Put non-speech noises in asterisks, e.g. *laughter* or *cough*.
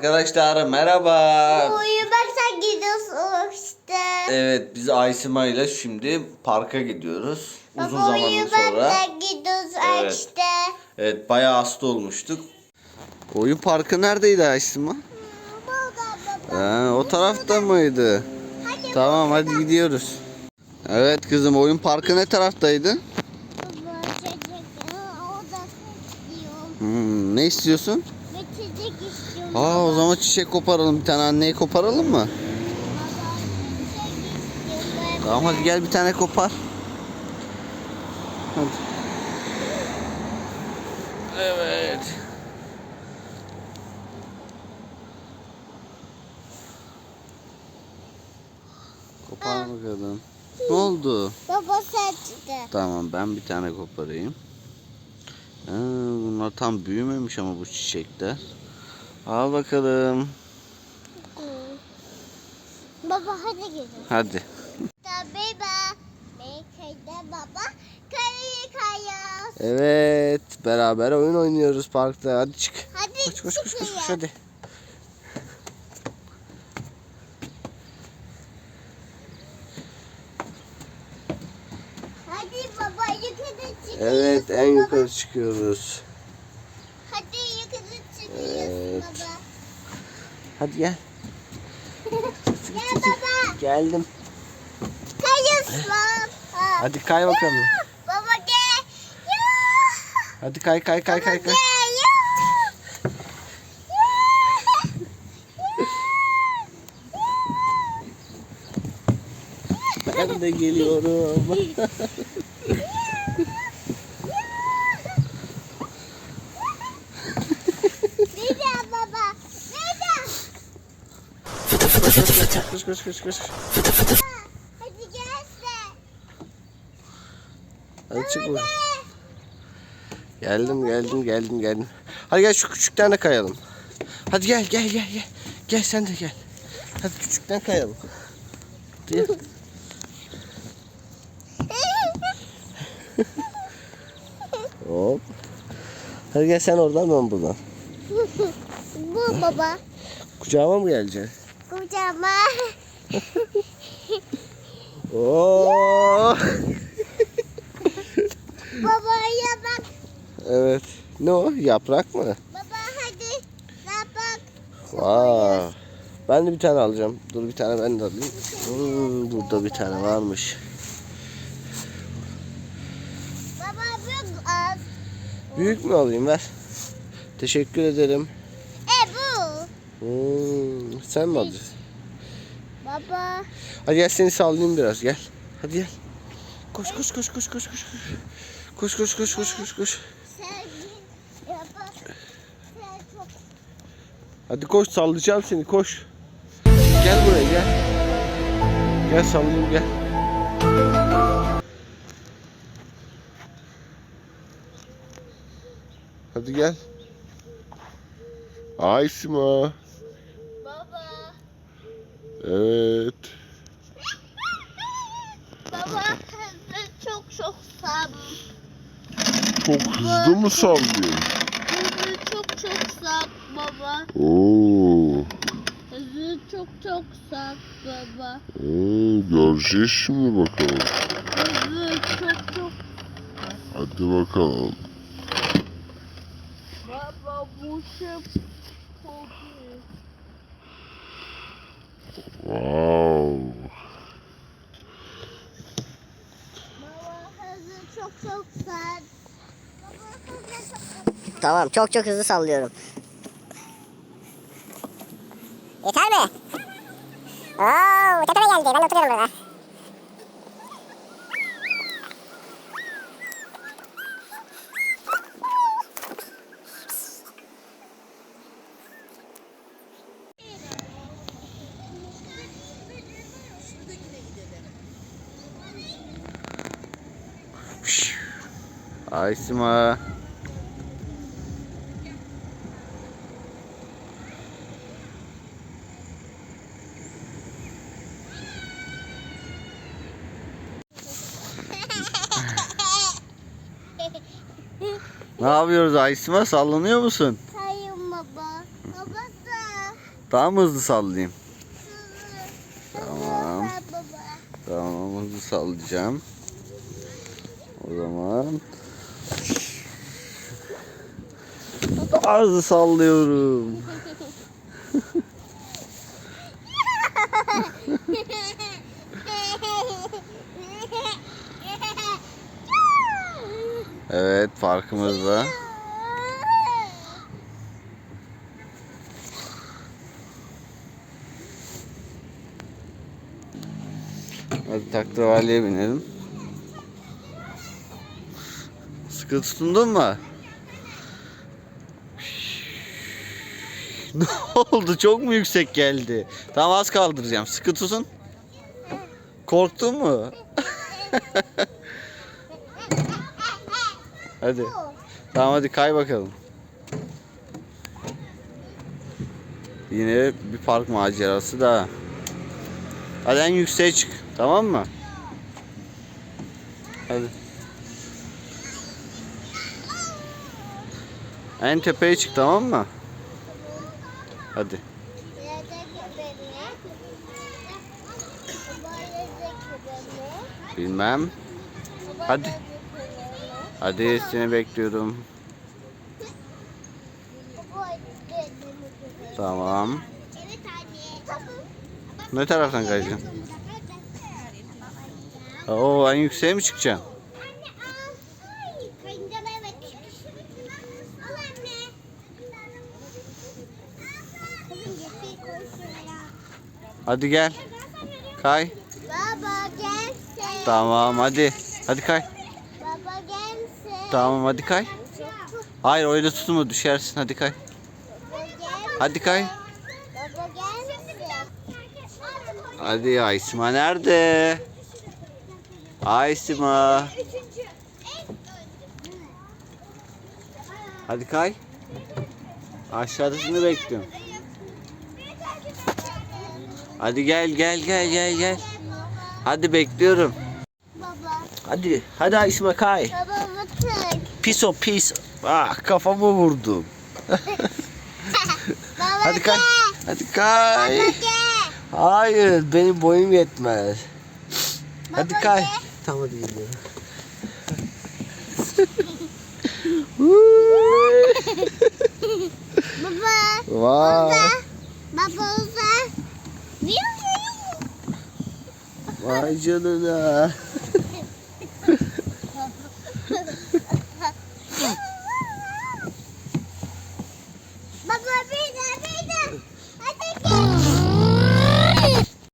Arkadaşlar merhaba. Uyumak sen gidiyorsun işte. Evet biz Aysima ile şimdi parka gidiyoruz. Uzun Baba zamandır uyumak sonra. sen gidiyorsun Evet. işte. Evet bayağı hasta olmuştuk. Oyun parkı neredeydi Aysima? Ha, o tarafta mıydı? Hadi Tamam hadi gidiyoruz. Evet kızım oyun parkı ne taraftaydı? Hmm, ne istiyorsun? Çiçek istiyorum. Aa o zaman çiçek koparalım bir tane anneyi koparalım mı? Tamam hadi gel bir tane kopar. Hadi. Evet. Kopar bakalım. Ne oldu? Baba saçtı. Tamam ben bir tane koparayım. Ha, bunlar tam büyümemiş ama bu çiçekler. Al bakalım. Baba hadi gidelim. Hadi. Tabii ben. Baba kayı kayıyoruz. Evet beraber oyun oynuyoruz parkta. Hadi çık. Hadi Koş koş koş koş, koş hadi. Hadi baba yukarı çıkıyoruz. Evet en yukarı çıkıyoruz. Hadi yukarı çıkıyoruz Evet. Baba. Hadi gel. *laughs* Gel baba. Geldim. Baba. Hadi kay bakalım. Baba gel. Ya. Hadi kay kay kay kay Baba kay. gel. Ya. Ben de geliyorum. *laughs* Nerede baba? Nerede? Koş koş koş koş. Hadi gel sen. Hadi çık buradan. Geldim geldim geldim geldim. Hadi gel şu küçükten de kayalım. Hadi gel gel gel gel. Gel sen de gel. Hadi küçükten kayalım. Hadi. Hop. Hadi gel sen oradan ben buradan. Bu baba. Kucağıma mı geleceksin? Kucağıma. *laughs* Oo. *laughs* Babaya bak. Evet. Ne o? Yaprak mı? Baba hadi. Bak. Vay. Ben de bir tane alacağım. Dur bir tane ben de alayım. Hmm, burada bir tane varmış. Baba büyük az. Büyük mü alayım ver. Teşekkür ederim. Hmm, sen mi alacaksın? Baba. Hadi gel seni sallayayım biraz gel. Hadi gel. Koş koş koş koş koş koş. Koş koş koş koş koş koş. Hadi koş sallayacağım seni koş. Gel buraya gel. Gel sallayayım gel. Hadi gel. Aysima. Baba. Evet. Baba çok çok sağ. Çok hızlı mı sallıyor? Çok çok sağ baba. Oo, Hızlı çok çok sağ baba. oo, göreceğiz şimdi bakalım. Hızlı çok çok. Hadi bakalım. Baba bu şey çok iyi. Wow. Tamam çok çok hızlı sallıyorum. Yeter mi? Oo, tepeme geldi. Ben oturuyorum burada. Aysima. Ne yapıyoruz Aysima? Sallanıyor musun? Sayın baba. Babası. Daha mı hızlı sallayayım? Tamam. Tamam hızlı sallayacağım. O zaman hızlı sallıyorum. Evet farkımızda. Hadi taklavalliye binelim. Sıkı tutundun mu? *laughs* ne oldu? Çok mu yüksek geldi? Tamam az kaldıracağım. Sıkı tutun. Korktun mu? *laughs* hadi. Tamam hadi kay bakalım. Yine bir park macerası daha. Hadi en yükseğe çık. Tamam mı? Hadi. En tepeye çık tamam mı? Hadi. Bilmem. Hadi. Hadi seni bekliyorum. Tamam. Ne taraftan kayacaksın? Oo en yükseğe mi çıkacaksın? Anne al. Ay, kayınca evet. Al anne. Kızım yeşil koy şuraya. Hadi gel. Kay. Baba gelsin. Tamam hadi. Hadi kay. Baba gelsin. Tamam hadi kay. Hayır öyle tutma düşersin. Hadi kay. Hadi kay. Baba gelsin. Hadi Aysima nerede? Aysima. Hadi kay. Aşağıda seni bekliyorum. Hadi gel gel gel gel gel. Hadi bekliyorum. Baba. Hadi hadi Aysima kay. Baba. Pis o pis. Ah kafamı vurdum. *laughs* Baba Hadi kay. Hadi kay. Baba. Hayır benim boyum yetmez. Hadi Baba kay. gel. Tamam hadi gidiyorum. *laughs* *laughs* Baba. Vay. Baba uza. Vay canına.